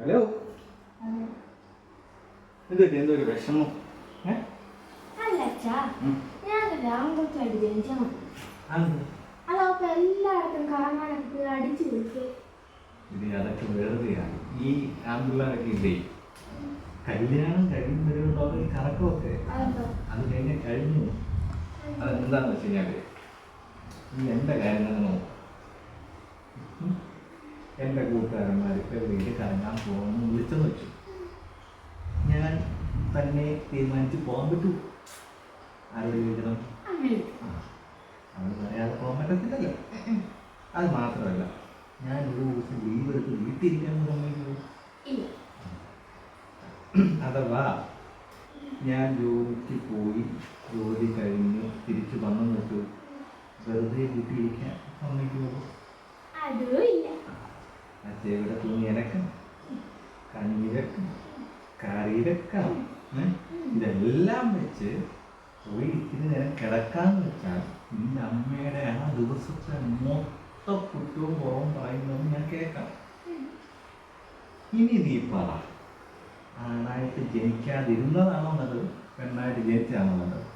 Hello വിഷമം. ഇത് അതൊക്കെ വെറുതെയാണ്. ഈ ആമ്പിള്ളേരൊക്കെ ഇല്ലേ? കല്യാണം കഴിയുമ്പോഴുള്ള കറക്കമൊക്കെ? അത് കഴിഞ്ഞ് കഴിഞ്ഞു. അതെന്താന്ന് വെച്ച് കഴിഞ്ഞാൽ ഈ എന്റെ കാര്യങ്ങൾ നോക്കും. എന്റെ കൂട്ടുകാരന്മാർക്ക് വീട്ടിൽ കറങ്ങാൻ പോകുമെന്ന് വിളിച്ചെന്ന് വെച്ചു. ഞാൻ തന്നെ തീരുമാനിച്ച് പോകാൻ പറ്റൂ. ആരോട് ചോദിക്കണം അവൾ പറയാതെ പോകാൻ പറ്റത്തില്ലല്ലോ. അത് മാത്രമല്ല ഞാൻ ഒരു ദിവസം ലീവ് എടുത്ത് വീട്ടിലിരിക്കാൻ സമ്മതിക്കുമോ അഥവാ ഞാൻ ജോലിക്ക് പോയി ജോലി കഴിഞ്ഞ് തിരിച്ചു വന്നു വെച്ചു വെറുതെ വീട്ടിലിരിക്കാൻ സമ്മതിക്കുമോ അതും ഇല്ല. അച്ഛയുടെ തുണി അലക്കണം കഞ്ഞി വെക്കണം കറി വെക്കണം ഇതെല്ലാം വെച്ച് പോയി ഇത്തിരി നേരം കിടക്കാന്ന് വെച്ചാൽ നിന്റെ അമ്മയുടെ ആ ദിവസത്തെ മൊത്തം കുറ്റവും കുറവും പറയുന്നത് ഞാൻ കേൾക്കാം. ഇനി നീ പറ. ആണായിട്ട് ജനിക്കാതിരുന്നതാണോ നല്ലത്? പെണ്ണായിട്ട് ജനിച്ചതാണോ നല്ലത്.